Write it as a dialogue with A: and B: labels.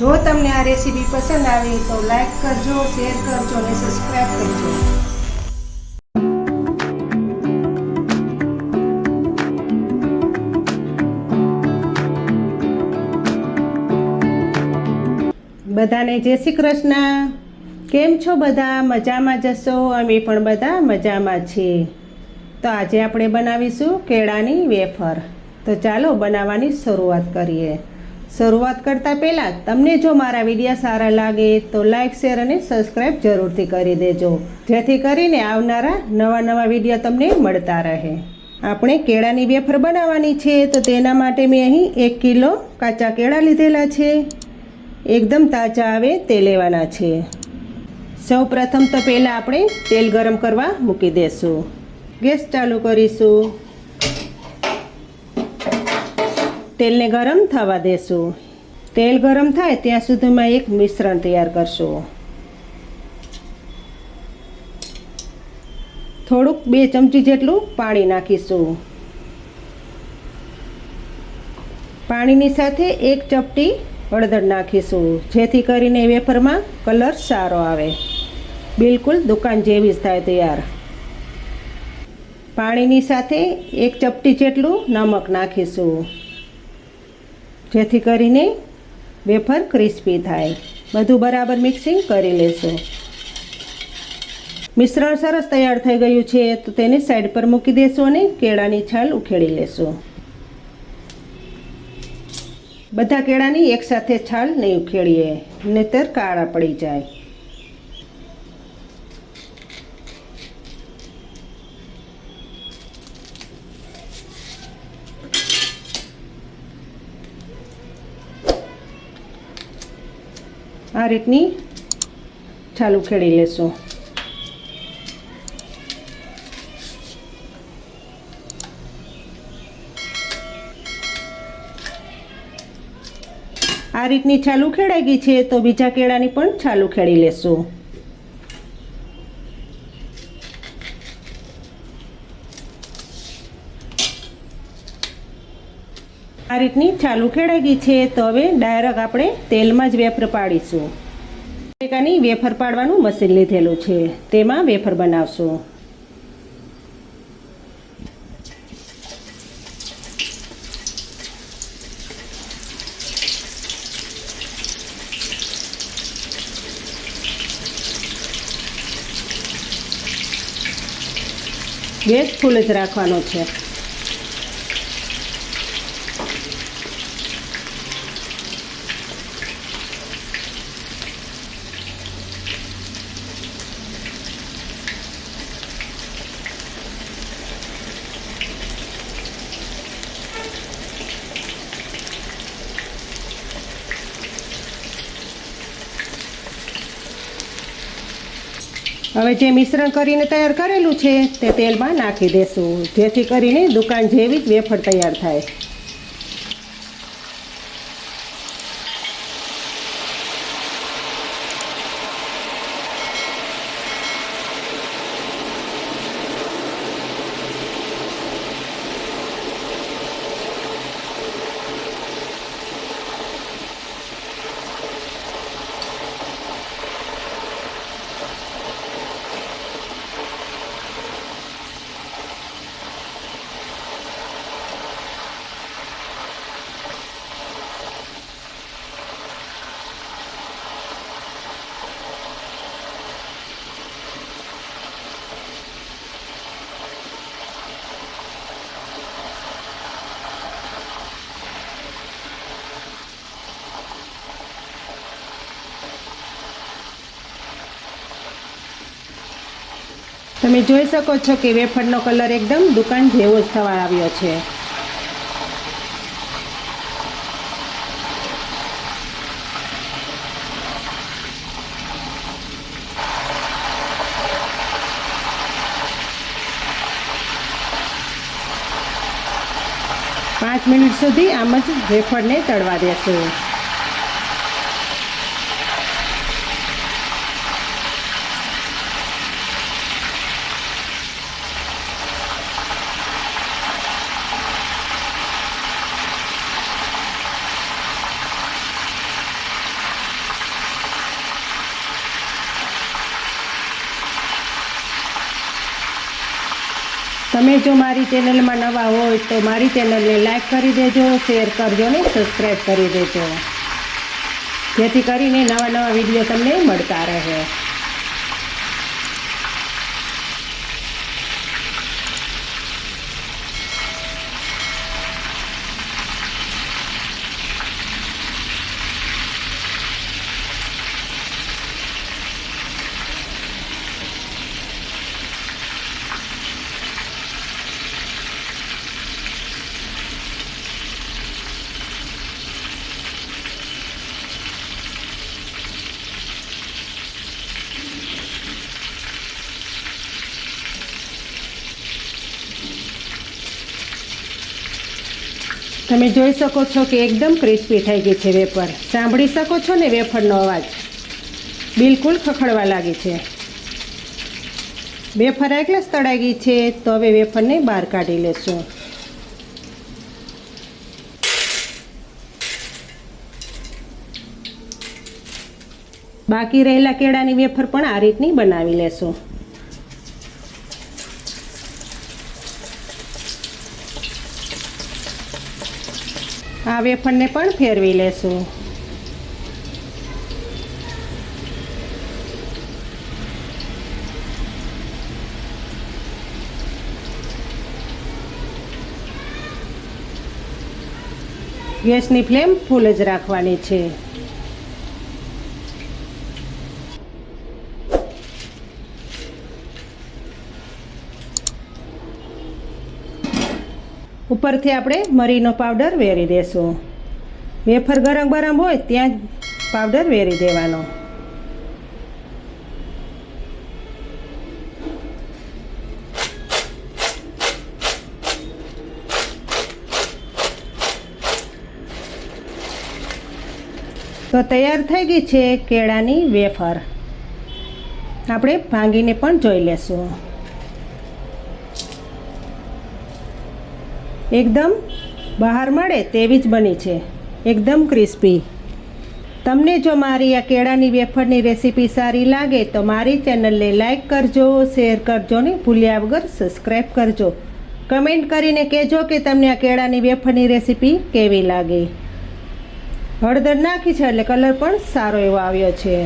A: જો તમને આ રેસીપી પસંદ આવી તો લાઈક કરજો, શેર કરજો અને સબસ્ક્રાઈબ કરજો. બધાને જય શ્રી કૃષ્ણ. કેમ છો બધા? મજામાં જશો? અમે પણ બધા મજામાં છીએ. તો આજે આપણે બનાવીશું કેળાની વેફર. તો ચાલો બનાવવાની શરૂઆત કરીએ. શરૂઆત કરતાં પહેલાં તમને જો મારા વીડિયો સારા લાગે તો લાઇક શેર અને સબસ્ક્રાઈબ જરૂરથી કરી દેજો. જેથી કરીને આવનારા નવા નવા વીડિયો તમને મળતા રહે. આપણે કેળાની વેફર બનાવવાની છે તો તેના માટે મેં અહીં એક કિલો કાચા કેળા લીધેલા છે. એકદમ તાજા આવે તે લેવાના છે. સૌ પ્રથમ તો પહેલાં આપણે તેલ ગરમ કરવા મૂકી દઈશું ગેસ ચાલુ કરીશું. તેલને ગરમ થવા દેશું. તેલ ગરમ થાય ત્યાં સુધીમાં એક મિશ્રણ તૈયાર કરશું. થોડુંક બે ચમચી જેટલું પાણી નાખીશું. પાણીની સાથે એક ચપટી હળદર નાખીશું, જેથી કરીને વેફરમાં કલર સારો આવે. બિલકુલ દુકાન જેવી જ થાય તૈયાર. પાણીની સાથે એક ચપટી જેટલું નમક નાખીશું. જેથી કરીને વેફર ક્રિસ્પી થાય. બધું બરાબર મિક્સિંગ કરી લેશું. મિશ્રણ સરસ તૈયાર થઈ ગયું છે, તો તેને સાઈડ પર મૂકી દેશું અને કેળાની છાલ ઉખેડી લેશું. બધા કેળાની એકસાથે છાલ નહીં ઉખેડીએ, નહીતર કાળા પડી જાય. આ રીતની છાલ ઉખેડી લેશું. આ રીતની છાલ ઉખેડાઈ ગઈ છે તો બીજા કેળાની પણ છાલ ઉખેડી લેશું. આ રીતની છાલ ઉખેડાઈ ગઈ છે. તો હવે ડાયરેક્ટ આપણે તેલમાં જ વેફર પાડીશું. ટેકાની વેફર પાડવાનું મશીન લીધેલું છે. તેમાં વેફર બનાવશું. ગેસ ફૂલ જ રાખવાનો છે. હવે જે મિશ્રણ કરીને તૈયાર કરેલું છે, તે તેલમાં નાખી દેશું. જેથી કરીને દુકાન જેવી જ વેફર તૈયાર થાય. તમે જોઈ શકો છો કે વેફરનો કલર એકદમ દુકાન જેવો જ થવા આવ્યો છે. પાંચ મિનિટ સુધી આમ જ વેફરને તળવા દેશું. તમે જો મારી ચેનલમાં નવા હોય તો મારી ચેનલને લાઈક કરી દેજો, શેર કરજો ને સબસ્ક્રાઈબ કરી દેજો. જેથી કરીને નવા નવા વીડિયો તમને મળતા રહે. તમે જોઈ શકો છો કે એકદમ ક્રિસ્પી થઈ ગઈ છે વેફર. સાંભળી શકો છો ને વેફરનો અવાજ? બિલકુલ ખખડવા લાગી છે. વેફર એટલે જ તળાઈ ગઈ છે, તો હવે વેફરને બહાર કાઢી લેશું. બાકી રહેલા કેળાની વેફર પણ આ રીતની બનાવી લેશું. આ વેફરને પણ ફેરવી લેશું. ગેસની ફ્લેમ ફૂલ જ રાખવાની છે. ઉપરથી આપણે મરીનો પાવડર વેરી દેશું. વેફર ગરમ ગરમ હોય ત્યાં જ પાવડર વેરી દેવાનો. તો તૈયાર થઈ ગઈ છે કેળાની વેફર. આપણે ભાંગીને પણ જોઈ લેશું. એકદમ બહાર મળે તેવી જ બની છે. એકદમ ક્રિસ્પી. તમને જો મારી આ કેળાની વેફરની રેસીપી સારી લાગે તો મારી ચેનલને લાઇક કરજો, શેર કરજો ને ભૂલ્યા વગર સબસ્ક્રાઈબ કરજો. કમેન્ટ કરીને કહેજો કે તમને આ કેળાની વેફરની રેસીપી કેવી લાગી. હળદર નાખી છે એટલે કલર પણ સારો એવો આવ્યો છે.